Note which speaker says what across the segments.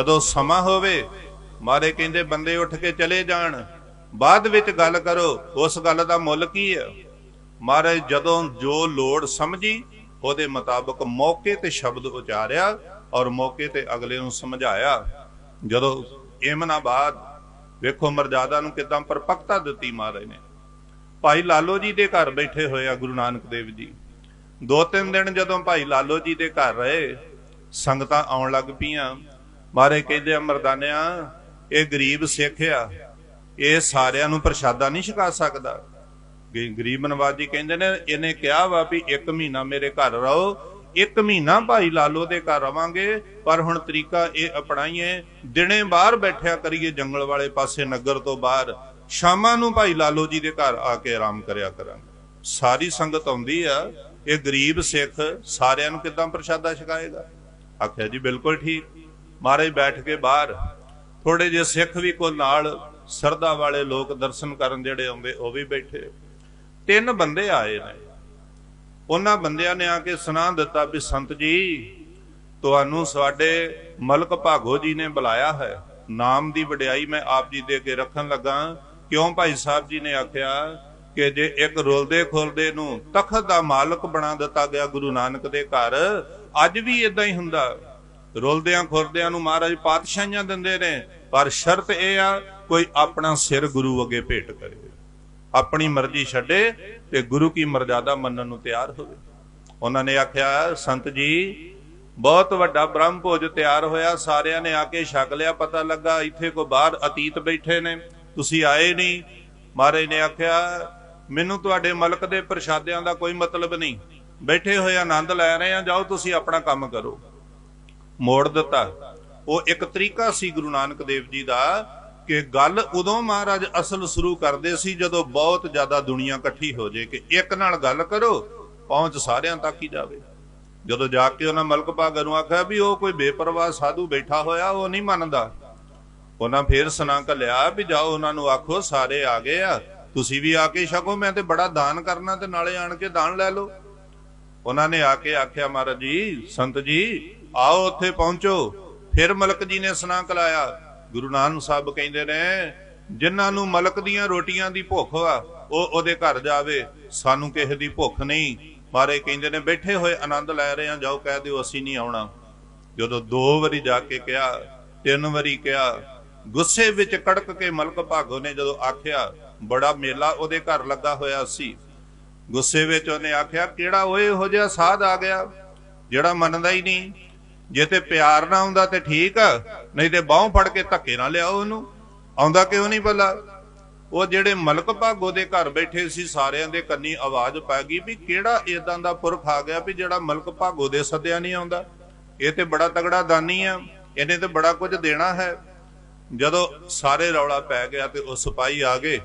Speaker 1: ਜਦੋਂ ਸਮਾਂ ਹੋਵੇ, ਮਾਰੇ ਕਹਿੰਦੇ ਬੰਦੇ ਉੱਠ ਕੇ ਚਲੇ ਜਾਣ। ਬਾਅਦ ਵਿੱਚ ਗੱਲ ਕਰੋ, ਉਸ ਗੱਲ ਦਾ ਮੁੱਲ ਕੀ ਹੈ ਮਹਾਰਾਜ, ਜਦੋਂ ਜੋ ਲੋੜ ਸਮਝੀ, ਉਹਦੇ ਮੁਤਾਬਕ ਮੌਕੇ ਤੇ ਸ਼ਬਦ ਉਚਾਰਿਆ ਔਰ ਮੌਕੇ ਤੇ ਅਗਲੇ ਨੂੰ ਸਮਝਾਇਆ। ਜਦੋਂ ਇਮਨਾਬਾਦ ਵੇਖੋ ਮਰਜ਼ਾਦਾ ਨੂੰ ਕਿਦਾਂ ਪਰਪੱਕਤਾ ਦਿੱਤੀ ਮਹਾਰਾਜ ਨੇ। ਭਾਈ ਲਾਲੋ ਜੀ ਦੇ ਘਰ ਬੈਠੇ ਹੋਏ ਆ ਗੁਰੂ ਨਾਨਕ ਦੇਵ ਜੀ। ਦੋ ਤਿੰਨ ਦਿਨ ਜਦੋਂ ਭਾਈ ਲਾਲੋ ਜੀ ਦੇ ਘਰ ਰਹੇ, ਸੰਗਤਾਂ ਆਉਣ ਲੱਗ ਪਈਆਂ। ਮਾਰੇ ਕਹਿੰਦੇ ਆ, ਮਰਦਾਨਿਆਂ, ਇਹ ਗਰੀਬ ਸਿੱਖ ਆ, ਇਹ ਸਾਰਿਆਂ ਨੂੰ ਪ੍ਰਸ਼ਾਦਾ ਨਹੀਂ ਛਕਾ ਸਕਦਾ। ਗਰੀਬ ਨਵਾਜੀ ਕਹਿੰਦੇ ਨੇ, ਇਹਨੇ ਕਿਹਾ ਵਾ ਵੀ ਇੱਕ ਮਹੀਨਾ ਮੇਰੇ ਘਰ ਰਹੋ, ਇੱਕ ਮਹੀਨਾ ਭਾਈ ਲਾਲੋ ਦੇ ਘਰ ਰਵਾਂਗੇ, ਪਰ ਹੁਣ ਤਰੀਕਾ ਇਹ ਅਪਣਾਈਏ ਦਿਨੇ ਬਾਹਰ ਬੈਠਿਆ ਕਰੀਏ, ਜੰਗਲ ਵਾਲੇ ਪਾਸੇ, ਨਗਰ ਤੋਂ ਬਾਹਰ, ਸ਼ਾਮਾਂ ਨੂੰ ਭਾਈ ਲਾਲੋ ਜੀ ਦੇ ਘਰ ਆ ਕੇ ਆਰਾਮ ਕਰਿਆ ਕਰਾਂਗੇ। ਸਾਰੀ ਸੰਗਤ ਆਉਂਦੀ ਆ, ਇਹ ਗਰੀਬ ਸਿੱਖ ਸਾਰਿਆਂ ਨੂੰ ਕਿਦਾਂ ਪ੍ਰਸ਼ਾਦਾ ਛਕਾਏਗਾ? ਆਖਿਆ ਜੀ, ਬਿਲਕੁਲ ਠੀਕ। ਮਹਾਰਾਜ ਬੈਠ ਕੇ ਬਾਹਰ। ਥੋੜੇ ਜਿਹੇ ਸਿੱਖ ਵੀ ਕੋਲ ਨਾਲ ਸਰਦਾ ਵਾਲੇ ਲੋਕ ਦਰਸ਼ਨ ਕਰਨ ਜਿਹੜੇ ਆਉਂਦੇ, ਉਹ ਵੀ ਬੈਠੇ। ਤਿੰਨ ਬੰਦੇ ਆਏ ਨੇ। ਉਹਨਾਂ ਬੰਦਿਆਂ ਨੇ ਆ ਕੇ ਸੁਣਾ ਦਿੱਤਾ ਵੀ, ਸੰਤ ਜੀ, ਤੁਹਾਨੂੰ ਸਾਡੇ ਮਲਕ ਭਾਗੋ ਜੀ ਨੇ ਬੁਲਾਇਆ ਹੈ। ਨਾਮ ਦੀ ਵਡਿਆਈ ਮੈਂ ਆਪ ਜੀ ਦੇ ਅੱਗੇ ਰੱਖਣ ਲੱਗਾ। ਕਿਉਂ ਭਾਈ ਸਾਹਿਬ ਜੀ ਨੇ ਆਖਿਆ ਕਿ ਜੇ ਇੱਕ ਰੁਲਦੇ ਖੋਲਦੇ ਨੂੰ ਤਖਤ ਦਾ ਮਾਲਕ ਬਣਾ ਦਿੱਤਾ ਗਿਆ ਗੁਰੂ ਨਾਨਕ ਦੇ ਘਰ, ਅੱਜ ਵੀ ਇਦਾਂ ਹੀ ਹੁੰਦਾ। ਰੁਲਦਿਆਂ ਖੁਰਦਿਆਂ ਨੂੰ ਮਹਾਰਾਜ ਪਾਤਸ਼ਾਹੀਆਂ ਦਿੰਦੇ ਨੇ, ਪਰ ਸ਼ਰਤ ਇਹ ਆ, ਕੋਈ ਆਪਣਾ ਸਿਰ ਗੁਰੂ ਅੱਗੇ ਭੇਟ ਕਰੇ। ਆਪਣੀ ਮਰਜ਼ੀ ਛੱਡੇ ਤੇ ਗੁਰੂ ਕੀ ਮਰਜ਼ਾਦਾ ਮੰਨਣ ਨੂੰ ਤਿਆਰ ਹੋਵੇ। ਉਹਨਾਂ ਨੇ ਆਖਿਆ, ਸੰਤ ਜੀ, ਬਹੁਤ ਵੱਡਾ ਬ੍ਰਹਮ ਭੋਜ ਤਿਆਰ ਹੋਇਆ, ਸਾਰਿਆਂ ਨੇ ਆ ਕੇ ਛਕ ਲਿਆ, ਪਤਾ ਲੱਗਾ ਇੱਥੇ ਕੋ ਬਾਹਰ ਅਤੀਤ ਬੈਠੇ ਨੇ, ਤੁਸੀਂ ਆਏ ਨਹੀਂ। ਮਹਾਰਾਜ ਨੇ ਆਖਿਆ, ਮੈਨੂੰ ਤੁਹਾਡੇ ਮਲਕ ਦੇ ਪ੍ਰਸ਼ਾਦਿਆਂ ਦਾ ਕੋਈ ਮਤਲਬ ਨਹੀਂ। ਬੈਠੇ ਹੋਏ ਆਨੰਦ ਲੈ ਰਹੇ ਆ, ਜਾਓ ਤੁਸੀਂ ਆਪਣਾ ਕੰਮ ਕਰੋ। ਮੋੜ ਦਿੱਤਾ। ਉਹ ਇੱਕ ਤਰੀਕਾ ਸੀ ਗੁਰੂ ਨਾਨਕ ਦੇਵ ਜੀ ਦਾ ਕਿ ਗੱਲ ਉਦੋਂ ਮਹਾਰਾਜ ਅਸਲ ਸ਼ੁਰੂ ਕਰਦੇ ਸੀ ਜਦੋਂ ਬਹੁਤ ਜ਼ਿਆਦਾ ਦੁਨੀਆ ਇਕੱਠੀ ਹੋ ਜੇ ਕਿ ਇੱਕ ਨਾਲ ਗੱਲ ਕਰੋ, ਪਹੁੰਚ ਸਾਰਿਆਂ ਤੱਕ ਹੀ ਜਾਵੇ। ਜਦੋਂ ਜਾ ਕੇ ਉਹਨਾਂ ਮਲਕ ਭਾਗਰ ਨੂੰ ਆਖਿਆ ਵੀ ਉਹ ਕੋਈ ਬੇਪਰਵਾਹ ਸਾਧੂ ਬੈਠਾ ਹੋਇਆ, ਉਹ ਨਹੀਂ ਮੰਨਦਾ। ਉਹਨਾਂ ਫੇਰ ਸੁਨਾ ਲਿਆ ਵੀ ਜਾਓ, ਉਹਨਾਂ ਨੂੰ ਆਖੋ, ਸਾਰੇ ਆ ਗਏ ਆ। ਤੁਸੀਂ ਵੀ ਆ ਕੇ ਛਕੋ, ਮੈਂ ਤੇ ਬੜਾ ਦਾਨ ਕਰਨਾ ਤੇ ਨਾਲੇ ਆਣ ਕੇ ਦਾਨ ਲੈ ਲਓ। ਉਹਨਾਂ ਨੇ ਆ ਕੇ ਆਖਿਆ, ਮਹਾਰਾਜ ਜੀ, ਸੰਤ ਜੀ, ਆਓ ਉੱਥੇ ਪਹੁੰਚੋ। ਫਿਰ ਮਲਕ ਜੀ ਨੇ ਸੁਨਾ ਕਲਾਇਆ। ਗੁਰੂ ਨਾਨਕ ਸਾਹਿਬ ਕਹਿੰਦੇ ਨੇ, ਜਿਨ੍ਹਾਂ ਨੂੰ ਮਲਕ ਦੀਆਂ ਰੋਟੀਆਂ ਦੀ ਭੁੱਖ ਆ, ਉਹ ਉਹਦੇ ਘਰ ਜਾਵੇ। ਸਾਨੂੰ ਕਿਸੇ ਦੀ ਭੁੱਖ ਨਹੀਂ। ਮਾਰੇ ਕਹਿੰਦੇ ਨੇ, ਬੈਠੇ ਹੋਏ, ਆਨੰਦ ਲੈ ਰਹੇ ਆ, ਜਾਓ, ਕਹਿ ਦਿਓ, ਅਸੀਂ ਨਹੀਂ ਆਉਣਾ। ਜਦੋਂ ਦੋ ਵਾਰੀ ਜਾ ਕੇ ਕਿਹਾ, ਤਿੰਨ ਵਾਰੀ ਕਿਹਾ, ਗੁੱਸੇ ਵਿੱਚ ਕੜਕ ਕੇ ਮਲਕ ਭਾਗੋ ਨੇ ਜਦੋਂ ਆਖਿਆ, ਬੜਾ ਮੇਲਾ ਉਹਦੇ ਘਰ ਲੱਗਾ ਹੋਇਆ ਸੀ। ਗੁੱਸੇ ਵਿੱਚ ਉਹਨੇ ਆਖਿਆ, ਕਿਹੜਾ ਓਏ ਇਹੋ ਜਿਹਾ ਸਾਧ ਆ ਗਿਆ, ਜਿਹੜਾ ਮੰਨਦਾ ਹੀ ਨਹੀਂ। ਜੇ ਤੇ ਪਿਆਰ ਨਾ ਆਉਂਦਾ ਤੇ ਠੀਕ ਨਹੀਂ ਤੇ ਬਾਹ ਫੜ ਕੇ ਧੱਕੇ ਨਾ ਲਿਆਓ ਉਹਨੂੰ। ਆਉਂਦਾ ਕਿਉਂ ਨਹੀਂ ਭਲਾ? ਉਹ ਜਿਹੜੇ ਮਲਕ ਭਾਗੋ ਦੇ ਘਰ ਬੈਠੇ ਸੀ, ਸਾਰਿਆਂ ਦੇ ਕੰਨੀ ਆਵਾਜ਼ ਪੈ ਗਈ ਵੀ ਕਿਹੜਾ ਇਦਾਂ ਦਾ ਪੁਰਖ ਆ ਗਿਆ ਵੀ ਜਿਹੜਾ ਮਲਕ ਭਾਗੋ ਦੇ ਸੱਦਿਆ ਨਹੀਂ ਆਉਂਦਾ। ਇਹ ਤੇ ਬੜਾ ਤਗੜਾ ਦਾਨੀ ਆ, ਇਹਨੇ ਤੇ ਬੜਾ ਕੁਝ ਦੇਣਾ ਹੈ। ਜਦੋਂ ਸਾਰੇ ਰੌਲਾ ਪੈ ਗਿਆ ਤੇ ਉਹ ਸਿਪਾਹੀ ਆ ਗਏ।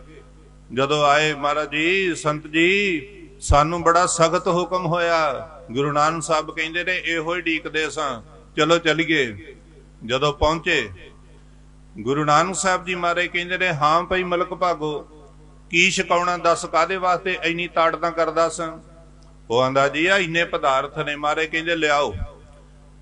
Speaker 1: ਜਦੋਂ ਆਏ ਮਹਾਰਾਜ ਜੀ, ਸੰਤ ਜੀ, ਸਾਨੂੰ ਬੜਾ ਸਖਤ ਹੁਕਮ ਹੋਇਆ। ਗੁਰੂ ਨਾਨਕ ਸਾਹਿਬ ਕਹਿੰਦੇ ਨੇ, ਇਹੋ ਹੀ ਢੀਕਦੇ ਸਾਂ। ਚਲੋ ਚਲੀਏ। ਜਦੋਂ ਪਹੁੰਚੇ, ਗੁਰੂ ਨਾਨਕ ਸਾਹਿਬ ਜੀ ਮਾਰੇ ਕਹਿੰਦੇ ਨੇ, ਹਾਂ ਭਾਈ ਮਲਕ ਭਾਗੋ, ਕੀ ਛਕਾਉਣਾ ਦੱਸ ਕਾਦੇ ਵਾਸਤੇ ਇੰਨੀ ਤਾੜਨਾ ਕਰਦਾ ਸਾਂ? ਉਹ ਆਂਦਾ, ਜੀ ਆ ਇੰਨੇ ਪਦਾਰਥ ਨੇ ਮਾਰੇ ਕਹਿੰਦੇ, ਲਿਆਓ।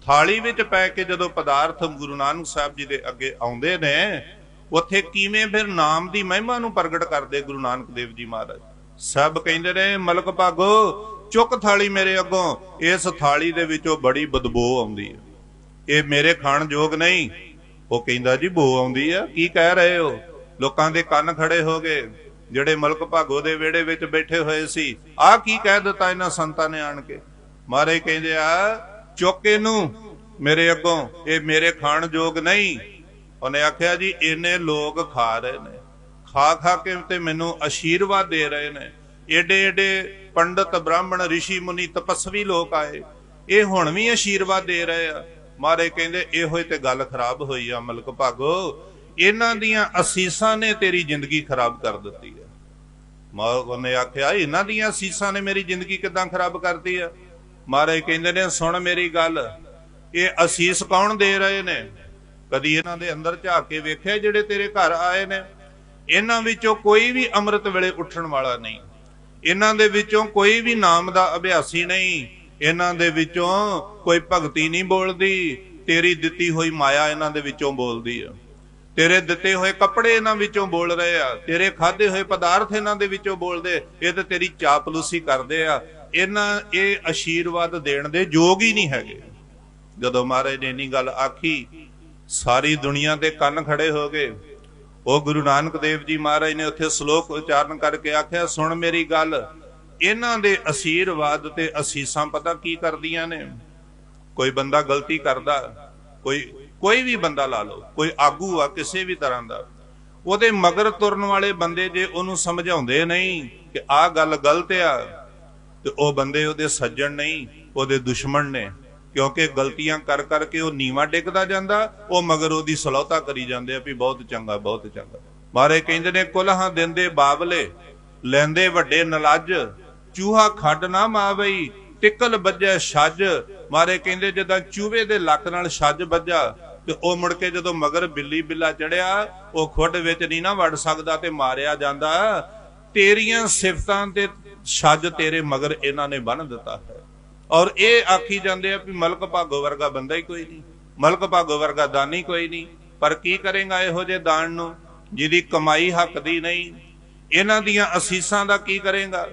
Speaker 1: ਥਾਲੀ ਵਿੱਚ ਪੈ ਕੇ ਜਦੋਂ ਪਦਾਰਥ ਗੁਰੂ ਨਾਨਕ ਸਾਹਿਬ ਜੀ ਦੇ ਅੱਗੇ ਆਉਂਦੇ ਨੇ ਉੱਥੇ ਕਿਵੇਂ ਫਿਰ ਨਾਮ ਦੀ ਮਹਿਮਾ ਨੂੰ ਪ੍ਰਗਟ ਕਰਦੇ ਗੁਰੂ ਨਾਨਕ ਦੇਵ ਜੀ ਮਹਾਰਾਜ? ਸਭ ਕਹਿੰਦੇ ਨੇ, ਮਲਕ ਭਾਗੋ, ਚੁੱਕ ਥਾਲੀ ਮੇਰੇ ਅੱਗੋਂ। ਇਸ ਥਾਲੀ ਦੇ ਵਿੱਚੋਂ ਬੜੀ ਬਦਬੋ ਆਉਂਦੀ ਹੈ। ਇਹ ਮੇਰੇ ਖਾਣ ਯੋਗ ਨਹੀਂ। ਉਹ ਕਹਿੰਦਾ ਜੀ, ਬੋ ਆਉਂਦੀ ਆ। ਕੀ ਕਹਿ ਰਹੇ ਹੋ? ਲੋਕਾਂ ਦੇ ਕੰਨ ਖੜੇ ਹੋ ਗਏ। ਜਿਹੜੇ ਮਲਕ ਭਾਗੋ ਦੇ ਵਿਹੜੇ ਵਿੱਚ ਬੈਠੇ ਹੋਏ ਸੀ, ਆਹ ਕੀ ਕਹਿ ਦਿੱਤਾ ਇਹਨਾਂ ਸੰਤਾਂ ਨੇ ਆਣ ਕੇ? ਮਾਰੇ ਕਹਿੰਦੇ ਆ, ਚੁੱਕ ਇਹਨੂੰ ਮੇਰੇ ਅੱਗੋਂ। ਇਹ ਮੇਰੇ ਖਾਣ ਯੋਗ ਨਹੀਂ। ਉਹਨੇ ਆਖਿਆ ਜੀ, ਇੰਨੇ ਲੋਕ ਖਾ ਰਹੇ ਨੇ। ਖਾ ਖਾ ਕੇ ਤੇ ਮੈਨੂੰ ਅਸ਼ੀਰਵਾਦ ਦੇ ਰਹੇ ਨੇ। ਏਡੇ ਏਡੇ ਪੰਡਤ ਬ੍ਰਾਹਮਣ ઋષਿ ਮੁਨੀ, ਤਪਸਵੀ ਲੋਕ ਆਏ। ਇਹ ਹੁਣ ਵੀ ਅਸ਼ੀਰਵਾਦ ਦੇ ਰਹੇ ਆ। ਮਾਰੇ ਕਹਿੰਦੇ, ਇਹੋ ਹੀ ਤੇ ਗੱਲ ਖਰਾਬ ਹੋਈ ਆ ਮਲਕ ਭਾਗੋ। ਇਹਨਾਂ ਦੀਆਂ ਅਸੀਸਾਂ ਨੇ ਤੇਰੀ ਜ਼ਿੰਦਗੀ ਖਰਾਬ ਕਰ ਦਿੱਤੀ ਆ। ਮਾ ਉਹਨੇ ਆਖਿਆ, ਇਹਨਾਂ ਦੀਆਂ ਅਸੀਸਾਂ ਨੇ ਮੇਰੀ ਜ਼ਿੰਦਗੀ ਕਿਦਾਂ ਖਰਾਬ ਕਰਤੀ ਆ? ਮਾਰੇ ਕਹਿੰਦੇ ਨੇ, ਸੁਣ ਮੇਰੀ ਗੱਲ। ਇਹ ਅਸੀਸ ਕੌਣ ਦੇ ਰਹੇ ਨੇ? ਕਦੀ ਇਹਨਾਂ ਦੇ ਅੰਦਰ ਝਾਕ ਕੇ ਵੇਖਿਆ ਜਿਹੜੇ ਤੇਰੇ ਘਰ ਆਏ ਨੇ? ਇਹਨਾਂ ਵਿੱਚੋਂ ਕੋਈ ਵੀ ਅੰਮ੍ਰਿਤ ਵੇਲੇ ਉੱਠਣ ਵਾਲਾ ਨਹੀਂ। ਇਹਨਾਂ ਦੇ ਵਿੱਚੋਂ ਕੋਈ ਵੀ ਨਾਮ ਦਾ ਅਭਿਆਸੀ ਨਹੀਂ। ਇਹਨਾਂ ਦੇ ਵਿੱਚੋਂ ਕੋਈ ਭਗਤੀ ਨਹੀਂ ਬੋਲਦੀ। ਤੇਰੀ ਦਿੱਤੀ ਹੋਈ ਮਾਇਆ ਇਹਨਾਂ ਦੇ ਵਿੱਚੋਂ ਬੋਲਦੀ ਆ। ਤੇਰੇ ਦਿੱਤੇ ਹੋਏ ਕੱਪੜੇ ਇਹਨਾਂ ਵਿੱਚੋਂ ਬੋਲ ਰਹੇ ਆ। ਤੇਰੇ ਖਾਦੇ ਹੋਏ ਪਦਾਰਥ ਇਹਨਾਂ ਦੇ ਵਿੱਚੋਂ ਬੋਲਦੇ। ਇਹ ਤਾਂ ਤੇਰੀ ਚਾਪਲੂਸੀ ਕਰਦੇ ਆ। ਇਹਨਾਂ ਇਹ ਆਸ਼ੀਰਵਾਦ ਦੇਣ ਦੇ ਯੋਗ ਹੀ ਨਹੀਂ ਹੈਗੇ। ਜਦੋਂ ਮਹਾਰਾਜ ਨੇ ਇੰਨੀ ਗੱਲ ਆਖੀ ਸਾਰੀ ਦੁਨੀਆ ਦੇ ਕੰਨ ਖੜੇ ਹੋ ਗਏ। ਉਹ ਗੁਰੂ ਨਾਨਕ ਦੇਵ ਜੀ ਮਹਾਰਾਜ ਨੇ ਉੱਥੇ ਸ਼ਲੋਕ ਉਚਾਰਨ ਕਰਕੇ ਆਖਿਆ, ਸੁਣ ਮੇਰੀ ਗੱਲ, ਇਹਨਾਂ ਦੇ ਅਸ਼ੀਰਵਾਦ ਤੇ ਅਸੀਸਾਂ ਪਤਾ ਕੀ ਕਰਦੀਆਂ ਨੇ? ਕੋਈ ਬੰਦਾ ਗਲਤੀ ਕਰਦਾ, ਕੋਈ ਕੋਈ ਵੀ ਬੰਦਾ ਲਾ ਲਓ, ਕੋਈ ਆਗੂ ਆ ਕਿਸੇ ਵੀ ਤਰ੍ਹਾਂ ਦਾ, ਉਹਦੇ ਮਗਰ ਤੁਰਨ ਵਾਲੇ ਬੰਦੇ ਜੇ ਉਹਨੂੰ ਸਮਝਾਉਂਦੇ ਨਹੀਂ ਕਿ ਆਹ ਗੱਲ ਗਲਤ ਆ, ਤੇ ਉਹ ਬੰਦੇ ਉਹਦੇ ਸੱਜਣ ਨਹੀਂ, ਉਹਦੇ ਦੁਸ਼ਮਣ ਨੇ। ਕਿਉਂਕਿ ਗਲਤੀਆਂ ਕਰ ਕਰਕੇ ਉਹ ਨੀਵਾ ਡਿੱਗਦਾ ਜਾਂਦਾ, ਉਹ ਮਗਰ ਉਹਦੀ ਸਲੌਤਾ ਕਰੀ ਜਾਂਦੇ ਆ ਵੀ ਬਹੁਤ ਚੰਗਾ ਬਹੁਤ ਚੰਗਾ। ਮਾਰੇ ਕਹਿੰਦੇ ਨੇ ਕੁਲਹਾਂ ਦਿੰਦੇ ਬਾਬਲੇ, ਲੈਂਦੇ ਵੱਡੇ ਨਲੱਜ, ਚੂਹਾ ਖੱਡ ਨਾ ਮਾਵਈ, ਟਿਕਲ ਵੱਜੈ ਛੱਜ। ਮਾਰੇ ਕਹਿੰਦੇ ਜਦੋਂ ਚੂਹੇ ਦੇ ਲੱਕ ਨਾਲ ਛੱਜ ਵੱਜਾ, ਤੇ ਉਹ ਮੁੜ ਕੇ ਜਦੋਂ ਮਗਰ ਬਿੱਲੀ ਬਿੱਲਾ ਚੜਿਆ, ਉਹ ਖੁੱਡ ਵਿੱਚ ਨਹੀਂ ਨਾ ਵੜ ਸਕਦਾ ਤੇ ਮਾਰਿਆ ਜਾਂਦਾ। ਤੇਰੀਆਂ ਸਿਫਤਾਂ ਤੇ ਛੱਜ ਤੇਰੇ ਮਗਰ ਇਹਨਾਂ ਨੇ ਬੰਨ ਦਿੱਤਾ ਹੈ। ਔਰ ਇਹ ਆਖੀ ਜਾਂਦੇ ਆ ਵੀ ਮਲਕ ਭਾਗੋ ਵਰਗਾ ਬੰਦਾ ਹੀ ਕੋਈ ਨਹੀਂ, ਮਲਕ ਭਾਗੋ ਵਰਗਾ ਦਾਨੀ ਕੋਈ ਨਹੀਂ। ਪਰ ਕੀ ਕਰੇਗਾ ਇਹੋ ਜੇ ਦਾਨ ਨੂੰ, ਜਿਹਦੀ ਕਮਾਈ ਹੱਕ ਦੀ ਨਹੀਂ? ਇਹਨਾਂ ਦੀਆਂ ਅਸੀਸਾਂ ਦਾ ਕੀ ਕਰੇਗਾ?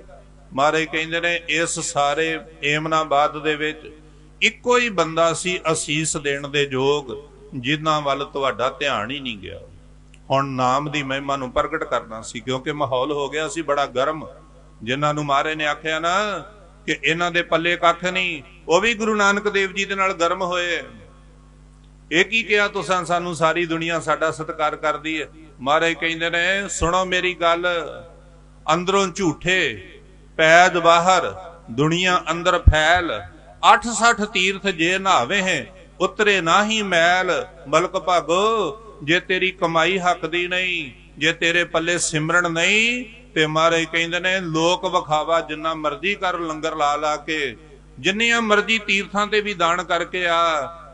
Speaker 1: ਮਾਰੇ ਕਹਿੰਦੇ ਨੇ, ਇਸ ਸਾਰੇ ਏਮਨਾਬਾਦ ਦੇ ਵਿੱਚ ਇੱਕੋ ਹੀ ਬੰਦਾ ਸੀ ਅਸੀਸ ਦੇਣ ਦੇ ਯੋਗ, ਜਿਨ੍ਹਾਂ ਵੱਲ ਤੁਹਾਡਾ ਧਿਆਨ ਹੀ ਨਹੀਂ ਗਿਆ। ਹੁਣ ਨਾਮ ਦੀ ਮਹਿਮਾ ਨੂੰ ਪ੍ਰਗਟ ਕਰਨਾ ਸੀ, ਕਿਉਂਕਿ ਮਾਹੌਲ ਹੋ ਗਿਆ ਸੀ ਬੜਾ ਗਰਮ। ਜਿਨ੍ਹਾਂ ਨੂੰ ਮਾਰੇ ਨੇ ਆਖਿਆ ਨਾ ਕਿ ਇਹਨਾਂ ਦੇ ਪੱਲੇ ਕੱਖ ਨਹੀਂ, ਉਹ ਵੀ ਗੁਰੂ ਨਾਨਕ ਦੇਵ ਜੀ ਦੇ ਨਾਲ ਗਰਮ ਹੋਏ ਇਹ ਕੀ ਕਿਹਾ ਤੁਸੀਂ? ਸਾਨੂੰ ਸਾਰੀ ਦੁਨੀਆ ਸਾਡਾ ਸਤਿਕਾਰ ਕਰਦੀ ਹੈ ਮਹਾਰਾਜ ਕਹਿੰਦੇ ਨੇ, ਸੁਣੋ ਮੇਰੀ ਗੱਲ, ਅੰਦਰੋਂ ਝੂਠੇ, ਪੈਦ ਬਾਹਰ, ਦੁਨੀਆ ਅੰਦਰ ਫੈਲ। 860 ਤੀਰਥ ਜੇ ਨਹਾਵੇ ਹੈ, ਉਤਰੇ ਨਾਹੀ ਮੈਲ। ਮਲਕ ਭਗੋ, ਜੇ ਤੇਰੀ ਕਮਾਈ ਹੱਕ ਦੀ ਨਹੀਂ, ਜੇ ਤੇਰੇ ਪੱਲੇ ਸਿਮਰਨ ਨਹੀਂ ਤੇ ਮਹਾਰਾਜ ਕਹਿੰਦੇ ਨੇ, ਲੋਕ ਵਿਖਾਵਾ ਜਿੰਨਾ ਮਰਜ਼ੀ ਕਰ ਲੰਗਰ ਲਾ ਲਾ ਕੇ, ਜਿੰਨੀਆਂ ਮਰਜ਼ੀ ਤੀਰਥਾਂ ਤੇ ਵੀ ਦਾਨ ਕਰਕੇ ਆ,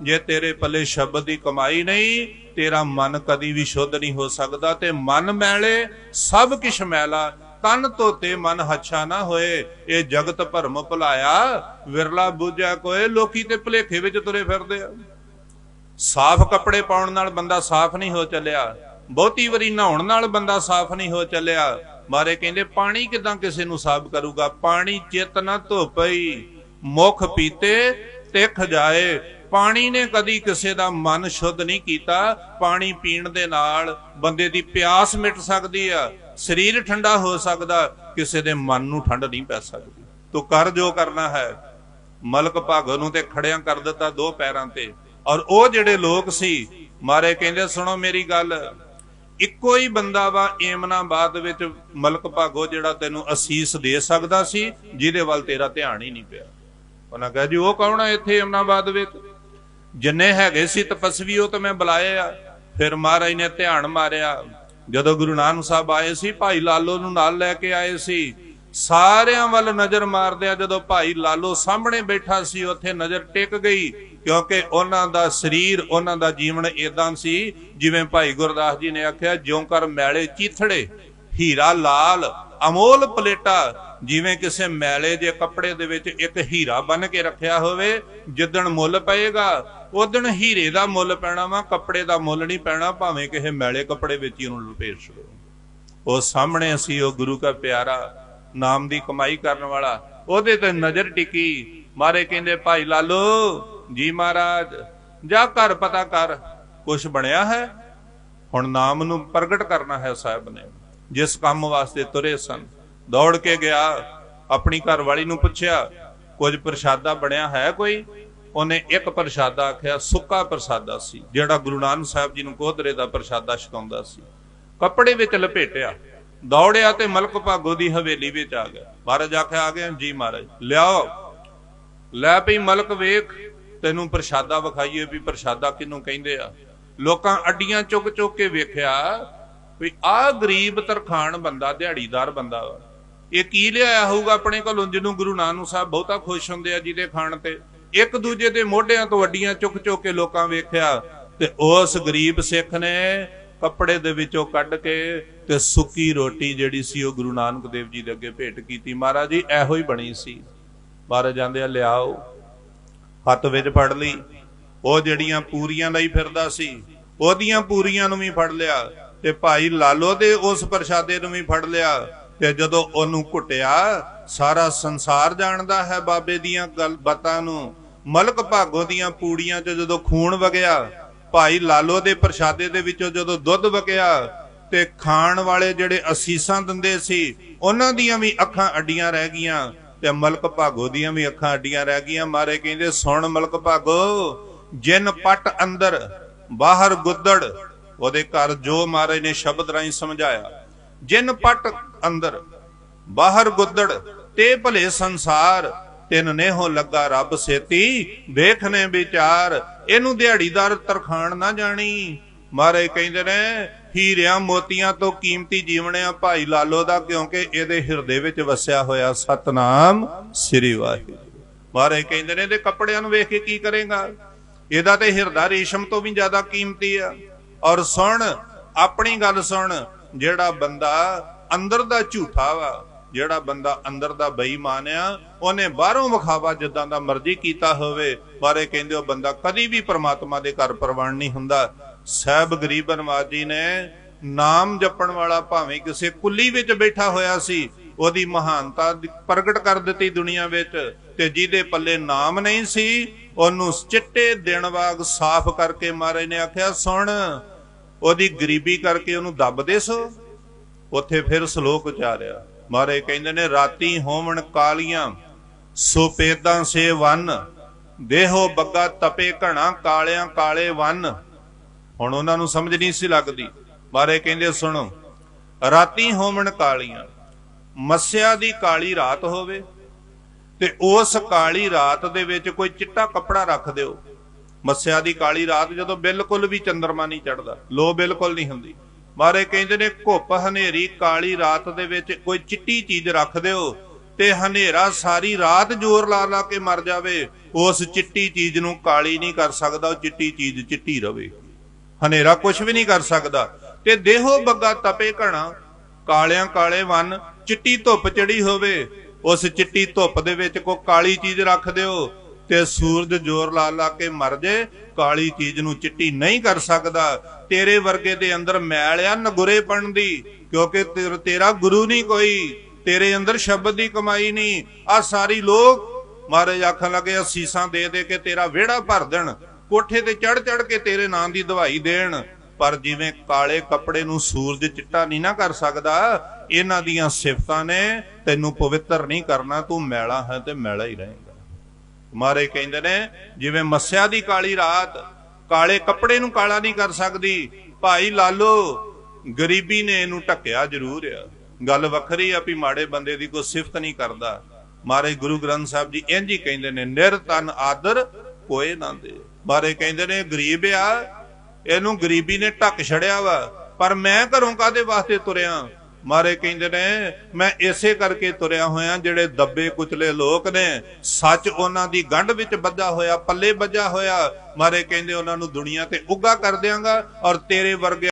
Speaker 1: ਜੇ ਤੇਰੇ ਪੱਲੇ ਸ਼ਬਦ ਦੀ ਕਮਾਈ ਨਹੀਂ, ਤੇਰਾ ਮਨ ਕਦੀ ਵੀ ਸ਼ੁੱਧ ਨਹੀਂ ਹੋ ਸਕਦਾ ਤੇ ਮਨ ਮੈਲੇ ਸਭ ਕਿਛ ਮੈਲਾ ਤਨ ਧੋਤੇ ਮਨ ਹੱਛਾ ਨਾ ਹੋਏ, ਇਹ ਜਗਤ ਭਰਮ ਭੁਲਾਇਆ, ਵਿਰਲਾ ਬੁੱਝਾ ਕੋਏ, ਲੋਕੀ ਤੇ ਭਲੇਖੇ ਵਿੱਚ ਤੁਰੇ ਫਿਰਦੇ ਆ। ਸਾਫ਼ ਕੱਪੜੇ ਪਾਉਣ ਨਾਲ ਬੰਦਾ ਸਾਫ਼ ਨਹੀਂ ਹੋ ਚੱਲਿਆ, ਬਹੁਤੀ ਵਾਰੀ ਨਹਾਉਣ ਨਾਲ ਬੰਦਾ ਸਾਫ਼ ਨਹੀਂ ਹੋ ਚੱਲਿਆ ਮਾਰੇ ਕਹਿੰਦੇ, ਪਾਣੀ ਕਿਦਾਂ ਕਿਸੇ ਨੂੰ ਸਾਫ਼ ਕਰੂਗਾ? ਪਾਣੀ ਚਿੱਤ ਨਾ ਧੋਪਈ ਮੁਖ ਪੀਤੇ, ਤਿਖ ਜਾਏ। ਪਾਣੀ ਨੇ ਕਦੀ ਕਿਸੇ ਦਾ ਮਨ ਸ਼ੁੱਧ ਨਹੀਂ ਕੀਤਾ। ਪਾਣੀ ਪੀਣ ਦੇ ਨਾਲ ਬੰਦੇ ਦੀ ਪਿਆਸ ਮਿਟ ਸਕਦੀ ਆ, ਸਰੀਰ ਠੰਡਾ ਹੋ ਸਕਦਾ, ਕਿਸੇ ਦੇ ਮਨ ਨੂੰ ਠੰਡ ਨਹੀਂ ਪੈ ਸਕਦੀ। ਤੂੰ ਕਰ ਜੋ ਕਰਨਾ ਹੈ। ਮਲਕ ਭਾਗੋ ਨੂੰ ਤੇ ਖੜਿਆਂ ਕਰ ਦਿੱਤਾ ਦੋ ਪੈਰਾਂ ਤੇ। ਔਰ ਉਹ ਜਿਹੜੇ ਲੋਕ ਸੀ, ਮਾਰੇ ਕਹਿੰਦੇ, ਸੁਣੋ ਮੇਰੀ ਗੱਲ ਇੱਕੋ ਹੀ ਬੰਦਾ ਵਾ ਏਮਨਾਬਾਦ ਵਿੱਚ ਮਲਕ ਭਾਗੋ ਜਿਹੜਾ ਤੈਨੂੰ ਅਸੀਸ ਦੇ ਸਕਦਾ ਸੀ, ਜਿਹਦੇ ਵੱਲ ਤੇਰਾ ਧਿਆਨ ਹੀ ਨਹੀਂ ਪਿਆ। ਉਹਨਾਂ ਕਹੇ, ਜੀ, ਉਹ ਕੌਣ ਆ ਇੱਥੇ ਏਮਨਾਬਾਦ ਵਿੱਚ? ਜਿੰਨੇ ਹੈਗੇ ਸੀ ਤਪਸਵੀ, ਉਹ ਤਾਂ ਮੈਂ ਬੁਲਾਏ ਆ। ਫਿਰ ਮਹਾਰਾਜ ਨੇ ਧਿਆਨ ਮਾਰਿਆ। ਜਦੋਂ ਗੁਰੂ ਨਾਨਕ ਸਾਹਿਬ ਆਏ ਸੀ, ਭਾਈ ਲਾਲੋ ਨੂੰ ਨਾਲ ਲੈ ਕੇ ਆਏ ਸੀ ਸਾਰਿਆਂ ਵੱਲ ਨਜ਼ਰ ਮਾਰਦਿਆਂ ਜਦੋਂ ਭਾਈ ਲਾਲੋ ਸਾਹਮਣੇ ਬੈਠਾ ਸੀ, ਉੱਥੇ ਨਜ਼ਰ ਟਿਕ ਗਈ, ਕਿਉਂਕਿ ਉਹਨਾਂ ਦਾ ਸਰੀਰ, ਉਹਨਾਂ ਦਾ ਜੀਵਨ ਇਦਾਂ ਸੀ, ਜਿਵੇਂ ਭਾਈ ਗੁਰਦਾਸ ਜੀ ਨੇ ਆਖਿਆ, ਜਿਉਂ ਕਰ ਮੈਲੇ ਚੀਥੜੇ, ਹੀਰਾ ਲਾਲ, ਅਮੋਲ ਪਲੇਟਾ, ਜਿਵੇਂ ਕਿਸੇ ਮੈਲੇ ਦੇ ਕੱਪੜੇ ਦੇ ਵਿੱਚ ਇੱਕ ਹੀਰਾ ਬਨ ਕੇ ਰੱਖਿਆ ਹੋਵੇ, ਜਿੱਦਣ ਮੁੱਲ ਪਏਗਾ ਉਦਣ ਹੀਰੇ ਦਾ ਮੁੱਲ ਪੈਣਾ ਵਾ, ਕੱਪੜੇ ਦਾ ਮੁੱਲ ਨਹੀਂ ਪੈਣਾ, ਭਾਵੇਂ ਕਿਸੇ ਮੈਲੇ ਕੱਪੜੇ ਵਿੱਚ ਹੀ ਉਹਨੂੰ ਲਪੇਟ ਛੜੋ ਉਹ ਸਾਹਮਣੇ ਅਸੀਂ ਉਹ ਗੁਰੂ ਦਾ ਪਿਆਰਾ ਨਾਮ ਦੀ ਕਮਾਈ ਕਰਨ ਵਾਲਾ, ਉਹਦੇ ਤੇ ਨਜ਼ਰ ਟਿਕੀ। ਮਾਰੇ ਕਹਿੰਦੇ, ਭਾਈ ਲਾਲੋ, ਜੀ ਮਹਾਰਾਜ, ਜਾ ਘਰ ਪਤਾ ਕਰ, ਕੁਛ ਬਣਿਆ ਹੈ? ਹੁਣ ਨਾਮ ਨੂੰ ਪ੍ਰਗਟ ਕਰਨਾ ਹੈ ਸਾਹਿਬ ਨੇ। ਜਿਸ ਕੰਮ ਵਾਸਤੇ ਤੁਰੇ ਸਨ, ਦੌੜ ਕੇ ਗਿਆ, ਆਪਣੀ ਘਰ ਵਾਲੀ ਨੂੰ ਪੁੱਛਿਆ, ਕੁਝ ਪ੍ਰਸ਼ਾਦਾ ਬਣਿਆ ਹੈ ਕੋਈ? ਉਹਨੇ ਇੱਕ ਪ੍ਰਸ਼ਾਦਾ ਆਖਿਆ, ਸੁੱਕਾ ਪ੍ਰਸ਼ਾਦਾ ਸੀ, ਜਿਹੜਾ ਗੁਰੂ ਨਾਨਕ ਸਾਹਿਬ ਜੀ ਨੂੰ ਕੋਧਰੇ ਦਾ ਪ੍ਰਸ਼ਾਦਾ ਛਕਾਉਂਦਾ ਸੀ। ਕੱਪੜੇ ਵਿੱਚ ਲਪੇਟਿਆ। ਦੌੜਿਆ ਤੇ ਮਲਕ ਭਾਗੋ ਦੀ ਹਵੇਲੀ ਵਿੱਚ ਆ ਗਿਆ। ਮਹਾਰਾਜ ਆਖਿਆ, ਆ ਗਏ ਜੀ ਮਹਾਰਾਜ, ਲਿਆਓ। ਲੈ ਪਈ ਮਲਕ ਵੇਖ, ਤੈਨੂੰ ਪ੍ਰਸ਼ਾਦਾ ਵਿਖਾਈਏ ਵੀ ਪ੍ਰਸ਼ਾਦਾ ਕਿਹਨੂੰ ਕਹਿੰਦੇ ਆ। ਲੋਕਾਂ ਅੱਡੀਆਂ ਚੁੱਕ ਚੁੱਕ ਕੇ ਵੇਖਿਆ ਵੀ ਆਹ ਗਰੀਬ ਤਰਖਾਨ ਬੰਦਾ, ਦਿਹਾੜੀਦਾਰ ਬੰਦਾ ਵਾ। ਇਹ ਕੀ ਲਿਆਇਆ ਹੋਊਗਾ ਆਪਣੇ ਕੋਲੋਂ, ਜਿਹਨੂੰ ਗੁਰੂ ਨਾਨਕ ਸਾਹਿਬ ਬਹੁਤਾ ਖੁਸ਼ ਹੁੰਦੇ ਆ ਜਿਹਦੇ ਖਾਣ ਤੇ। ਇੱਕ ਦੂਜੇ ਦੇ ਮੋਢਿਆਂ ਤੋਂ ਅੱਡੀਆਂ ਚੁੱਕ ਚੁੱਕ ਕੇ ਲੋਕਾਂ ਵੇਖਿਆ ਤੇ ਉਸ ਗਰੀਬ ਸਿੱਖ ਨੇ ਕੱਪੜੇ ਦੇ ਵਿੱਚੋਂ ਕੱਢ ਕੇ ਤੇ ਸੁੱਕੀ ਰੋਟੀ ਜਿਹੜੀ ਸੀ ਉਹ ਗੁਰੂ ਨਾਨਕ ਦੇਵ ਜੀ ਦੇ ਅੱਗੇ ਭੇਟ ਕੀਤੀ। ਮਹਾਰਾਜ ਜੀ, ਇਹੋ ਹੀ ਬਣੀ ਸੀ। ਮਹਾਰਾਜ ਜਾਂਦੇ ਆ, ਲਿਆਓ। ਹੱਥ ਵਿੱਚ ਫੜ ਲਈ। ਉਹ ਜਿਹੜੀਆਂ ਪੂਰੀਆਂ ਲਈ ਫਿਰਦਾ ਸੀ, ਉਹਦੀਆਂ ਪੂਰੀਆਂ ਨੂੰ ਵੀ ਫੜ ਲਿਆ ਤੇ ਭਾਈ ਲਾਲੋ ਦੇ ਉਸ ਪ੍ਰਸ਼ਾਦੇ ਨੂੰ ਵੀ ਫੜ ਲਿਆ ਤੇ ਜਦੋਂ ਉਹਨੂੰ ਘੁੱਟਿਆ, ਸਾਰਾ ਸੰਸਾਰ ਜਾਣਦਾ ਹੈ ਬਾਬੇ ਦੀਆਂ ਗੱਲ ਬਾਤਾਂ ਨੂੰ। ਮਲਕ ਭਾਗੋ ਦੀਆਂ ਪੂੜੀਆਂ 'ਚ ਜਦੋਂ ਖੂਨ ਵਗਿਆ ਭਾਈ ਲਾਲੋ ਦੇ ਪ੍ਰਸ਼ਾਦੇ ਦੇ ਵਿੱਚੋਂ ਜਦੋਂ ਦੁੱਧ ਵਗਿਆ ਤੇ ਖਾਣ ਵਾਲੇ ਜਿਹੜੇ ਅਸੀਸਾਂ ਦਿੰਦੇ ਸੀ, ਉਹਨਾਂ ਦੀਆਂ ਵੀ ਅੱਖਾਂ ਅੱਡੀਆਂ ਰਹਿ ਗਈਆਂ ਤੇ ਮਲਕ ਭਾਗੋ ਦੀਆਂ ਵੀ ਅੱਖਾਂ ਅੱਡੀਆਂ ਰਹਿ ਗਈਆਂ। ਮਾਰੇ ਕਹਿੰਦੇ, ਸੁਣ ਮਲਕ ਭਾਗੋ, ਜਿਨ ਪਟ ਅੰਦਰ ਬਾਹਰ ਗੁੱਦੜ, ਉਹਦੇ ਘਰ ਜੋ ਮਾਰੇ ਨੇ ਸ਼ਬਦ ਰਾਹੀਂ ਸਮਝਾਇਆ। ਜਿਨ ਪਟ ਅੰਦਰ ਬਾਹਰ ਗੁੱਦੜ, ਤੇ ਭਲੇ ਸੰਸਾਰ ਤਿੰਨ ਨੇਹੋ ਲੱਗਾ ਰੱਬ ਸੇਤੀ ਦੇਖਨੇ ਵਿਚਾਰ, ਇਹਨੂੰ ਦਿਹਾੜੀਦਾਰ ਤਰਖਾਣ ਨਾ ਜਾਣੀ। ਮਾਰੇ ਕਹਿੰਦੇ ਨੇ, ਹੀਰਿਆਂ ਮੋਤੀਆਂ ਤੋਂ ਕੀਮਤੀ ਜੀਵਣਿਆ ਭਾਈ ਲਾਲੋ ਦਾ, ਕਿਉਂਕਿ ਇਹਦੇ ਹਿਰਦੇ ਵਿੱਚ ਵਸਿਆ ਹੋਇਆ ਸਤਨਾਮ ਸ੍ਰੀ ਵਾਹਿਗੁਰੂ। ਮਹਾਰਾਜ ਕਹਿੰਦੇ ਨੇ, ਇਹਦੇ ਕੱਪੜਿਆਂ ਨੂੰ ਵੇਖ ਕੇ ਕੀ ਕਰੇਗਾ? ਇਹਦਾ ਤੇ ਹਿਰਦਾ ਰੇਸ਼ਮ ਤੋਂ ਵੀ ਜ਼ਿਆਦਾ ਕੀਮਤੀ ਆ। ਔਰ ਸੁਣ, ਆਪਣੀ ਗੱਲ ਸੁਣ, ਜਿਹੜਾ ਬੰਦਾ ਅੰਦਰ ਦਾ ਝੂਠਾ ਵਾ ਜਿਹੜਾ ਬੰਦਾ ਅੰਦਰ ਦਾ ਬੇਈਮਾਨ ਆ, ਉਹਨੇ ਬਾਹਰੋਂ ਵਿਖਾਵਾ ਜਿੱਦਾਂ ਦਾ ਮਰਜ਼ੀ ਕੀਤਾ ਹੋਵੇ ਬਾਰੇ ਕਹਿੰਦੇ ਉਹ ਬੰਦਾ ਕਦੀ ਵੀ ਪ੍ਰਮਾਤਮਾ ਦੇ ਘਰ ਪ੍ਰਵਾਨ ਨਹੀਂ ਹੁੰਦਾ। ਸਾਹਿਬ ਗਰੀਬ ਨਵਾਜ ਨੇ ਨਾਮ ਜਪਣ ਵਾਲਾ ਭਾਵੇਂ ਕਿਸੇ ਕੁੱਲੀ ਵਿੱਚ ਬੈਠਾ ਹੋਇਆ ਸੀ, ਉਹਦੀ ਮਹਾਨਤਾ ਪ੍ਰਗਟ ਕਰ ਦਿੱਤੀ ਦੁਨੀਆ ਵਿੱਚ, ਤੇ ਜਿਹਦੇ ਪੱਲੇ ਨਾਮ ਨਹੀਂ ਸੀ, ਉਹਨੂੰ ਚਿੱਟੇ ਦਿਨ ਵਾਗ ਸਾਫ਼ ਕਰਕੇ ਮਹਾਰਾਜ ਨੇ ਆਖਿਆ, ਸੁਣ, ਉਹਦੀ ਗਰੀਬੀ ਕਰਕੇ ਉਹਨੂੰ ਦੱਬ ਦੇ ਸੋ ਉੱਥੇ ਫਿਰ ਸ਼ਲੋਕ ਉਚਾਰਿਆ ਮਹਾਰਾਜ ਕਹਿੰਦੇ ਨੇ, ਰਾਤੀ ਹੋਵਣ ਕਾਲੀਆਂ, ਸੋ ਪੇਦਾਂ ਸੇ ਵਨ, ਦੇਹੋ ਬੱਗਾ ਤਪੇ ਘਣਾ, ਕਾਲਿਆਂ ਕਾਲੇ ਵਨ। ਹੁਣ ਉਹਨਾਂ ਨੂੰ ਸਮਝ ਨਹੀਂ ਸੀ ਲੱਗਦੀ। ਮਹਾਰਾਜ ਕਹਿੰਦੇ, ਸੁਣੋ, ਰਾਤੀ ਹੋਵਣ ਕਾਲੀਆਂ, ਮੱਸਿਆ ਦੀ ਕਾਲੀ ਰਾਤ ਹੋਵੇ ਤੇ ਉਸ ਕਾਲੀ ਰਾਤ ਦੇ ਵਿੱਚ ਕੋਈ ਚਿੱਟਾ ਕੱਪੜਾ ਰੱਖ ਦਿਓ। ਮੱਸਿਆ ਦੀ ਕਾਲੀ ਰਾਤ ਜਦੋਂ ਬਿਲਕੁਲ ਵੀ ਚੰਦਰਮਾ ਨਹੀਂ ਚੜਦਾ ਲੋ ਬਿਲਕੁਲ ਨਹੀਂ ਹੁੰਦੀ। ਮਾਰੇ ਕਹਿੰਦੇ ਨੇ, ਘੁੱਪ ਹਨੇਰੀ ਕਾਲੀ ਰਾਤ ਦੇ ਵਿੱਚ ਕੋਈ ਚਿੱਟੀ ਚੀਜ਼ ਰੱਖ ਦਿਓ ਤੇ ਹਨੇਰਾ ਸਾਰੀ ਰਾਤ ਜ਼ੋਰ ਲਾ ਲਾ ਕੇ ਮਰ ਜਾਵੇ। ਉਸ ਚਿੱਟੀ ਚੀਜ਼ ਨੂੰ ਕਾਲੀ ਨਹੀਂ ਕਰ ਸਕਦਾ, ਉਹ ਚਿੱਟੀ ਚੀਜ਼ ਚਿੱਟੀ ਰਵੇ। ਹਨੇਰਾ ਕੁਝ ਵੀ ਨਹੀਂ ਕਰ ਸਕਦਾ। ਤੇ ਦੇਹੋ ਬੱਗਾ ਤਪੇ ਘਣਾ, ਕਾਲਿਆਂ ਕਾਲੇ ਵਨ, ਚਿੱਟੀ ਧੁੱਪ ਚੜੀ ਹੋਵੇ। ਉਸ ਚਿੱਟੀ ਧੁੱਪ ਦੇ ਵਿੱਚ ਕੋਈ ਕਾਲੀ ਚੀਜ਼ ਰੱਖ ਦਿਓ ਤੇ ਸੂਰਜ ਜ਼ੋਰ ਲਾ ਲਾ ਕੇ ਮਰ ਜੇ, ਕਾਲੀ ਚੀਜ਼ ਨੂੰ ਚਿੱਟੀ ਨਹੀਂ ਕਰ ਸਕਦਾ। ਤੇਰੇ ਵਰਗੇ ਦੇ ਅੰਦਰ ਮੈਲ ਆ ਨਗੁਰੇਪਣ ਦੀ, ਕਿਉਂਕਿ ਤੇਰਾ ਗੁਰੂ ਨਹੀਂ ਕੋਈ, ਤੇਰੇ ਅੰਦਰ ਸ਼ਬਦ ਦੀ ਕਮਾਈ ਨਹੀਂ। ਆ ਸਾਰੀ ਲੋਕ ਮਹਾਰਾਜ ਆਖਣ ਲੱਗੇ, ਅਸੀਸਾਂ ਦੇ ਦੇ ਕੇ ਤੇਰਾ ਵਿਹੜਾ ਭਰ ਦੇਣ, ਕੋਠੇ ਤੇ ਚੜ ਚੜ ਕੇ ਤੇਰੇ ਨਾਂ ਦੀ ਦਵਾਈ ਦੇਣ। ਪਰ ਜਿਵੇਂ ਕਾਲੇ ਕੱਪੜੇ ਨੂੰ ਸੂਰਜ ਚਿੱਟਾ ਨਹੀਂ ਨਾ ਕਰ ਸਕਦਾ, ਇਹਨਾਂ ਦੀਆਂ ਸਿਫਤਾਂ ਨੇ, ਤੈਨੂੰ ਪਵਿੱਤਰ ਨਹੀਂ ਕਰਨਾ, ਤੂੰ ਮੈਲਾ ਹੈ ਤੇ ਮੈਲਾ ਹੀ ਰਹੇਗਾ। ਮਹਾਰਾਜ ਕਹਿੰਦੇ ਨੇ, ਜਿਵੇਂ ਮੱਸਿਆ ਦੀ ਕਾਲੀ ਰਾਤ ਕਾਲੇ ਕੱਪੜੇ ਨੂੰ ਕਾਲਾ ਨਹੀਂ ਕਰ ਸਕਦੀ। ਭਾਈ ਲਾਲੋ, ਗਰੀਬੀ ਨੇ ਇਹਨੂੰ ਢੱਕਿਆ ਜ਼ਰੂਰ ਆ। ਗੱਲ ਵੱਖਰੀ ਆ ਵੀ ਮਾੜੇ ਬੰਦੇ ਦੀ ਕੋਈ ਸਿਫਤ ਨਹੀਂ ਕਰਦਾ। ਮਾਰੇ ਗੁਰੂ ਗ੍ਰੰਥ ਸਾਹਿਬ ਜੀ ਇੰਜ ਹੀ ਕਹਿੰਦੇ ਨੇ ਨਿਰਤਨ ਆਦਰ ਕੋਏ ਨਾ ਦੇ। ਮਾਰੇ ਕਹਿੰਦੇ ਨੇ, ਗਰੀਬ ਆ, ਇਹਨੂੰ ਗਰੀਬੀ ਨੇ ਢੱਕ ਛੜਿਆ ਵਾ। ਪਰ ਮੈਂ ਘਰੋਂ ਕਾਦੇ ਵਾਸਤੇ ਤੁਰਿਆ? ਮਾਰੇ ਕਹਿੰਦੇ ਨੇ, ਮੈਂ ਇਸੇ ਕਰਕੇ ਤੁਰਿਆ ਹੋਇਆ ਜਿਹੜੇ ਦੱਬੇ ਕੁਚਲੇ ਲੋਕ ਨੇ, ਸੱਚ ਉਹਨਾਂ ਦੀ ਗੰਢ ਵਿੱਚ ਬੱਝਾ ਹੋਇਆ, ਪੱਲੇ ਬੱਝਾ ਹੋਇਆ। ਮਾਰੇ ਕਹਿੰਦੇ ਉਹਨਾਂ ਨੂੰ ਦੁਨੀਆ ਤੇ ਉੱਗਾ ਕਰ ਦਿਆਂਗਾ ਔਰ ਤੇਰੇ ਵਰਗੇ